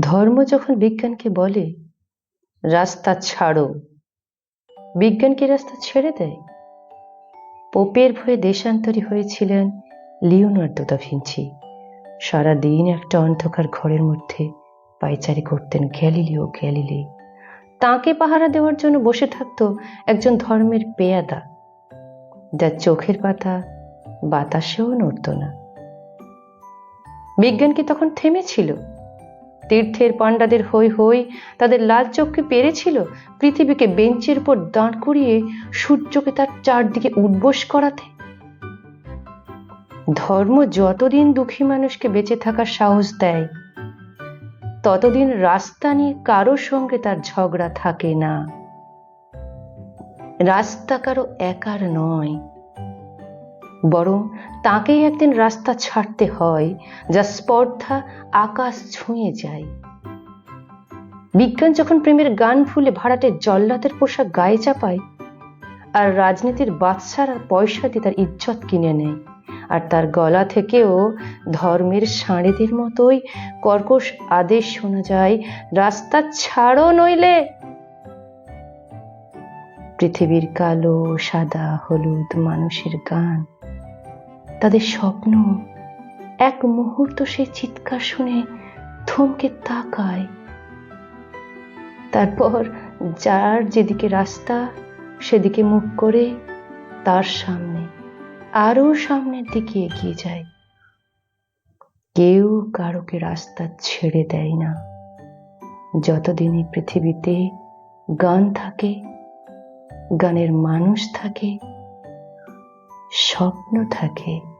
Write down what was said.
ধর্ম যখন বিজ্ঞানকে বলে, রাস্তা ছাড়ো। বিজ্ঞান কি রাস্তা ছেড়ে দেয়? পোপের ভয়ে দেশান্তরী হয়েছিলেন লিওনার্দো দা ভিঞ্চি। সারাদিন একটা অন্ধকার ঘরের মধ্যে পাইচারি করতেন গ্যালিলিও গ্যালিলি। তাকে পাহারা দেওয়ার জন্য বসে থাকতো একজন ধর্মের পেয়াদা। যার চোখের পাতা বাতাসেও নড়ত না। বিজ্ঞান কি তখন থেমেছিল? তীর্থের পাণ্ডাদের হই হই তাদের লাল চোখকে পেরেছিল। পৃথিবীকে বেঞ্চের উপর দাঁড় করিয়ে সূর্যকে তার চারদিকে উদ্বোস করাতে। ধর্ম যতদিন দুঃখী মানুষকে বেঁচে থাকার সাহস দেয়, ততদিন রাস্তা নিয়ে কারোর সঙ্গে তার ঝগড়া থাকে না। রাস্তা কারও একার নয়। বরং তাকেই একদিন রাস্তা ছাড়তে হয়, যা স্পর্ধা আকাশ ছুঁয়ে যায়। বিজ্ঞান যখন প্রেমের গান ফুলে ভাড়াটে জল্লাদের পোশাক গায়ে চাপায়, আর রাজনীতির বাদশারা পয়সা দিয়ে তার ইজ্জত কিনে নেয়, আর তার গলা থেকেও ধর্মের সাঁড়েদের মতোই কর্কশ আদেশ শোনা যায়, রাস্তা ছাড়ো নইলে! পৃথিবীর কালো, সাদা, হলুদ মানুষের গান। তাদের স্বপ্ন। এক মুহূর্ত সেই চিৎকার শুনে থমকে তাকায়। তারপর যার যেদিকে রাস্তা, সেদিকে মুখ করে তার সামনে আরও সামনের দিকে এগিয়ে যায়। কেউ কারোকে রাস্তা ছেড়ে দেয় না। যতদিন এই পৃথিবীতে গান থাকে, গানের মানুষ থাকে, স্বপ্ন থাকে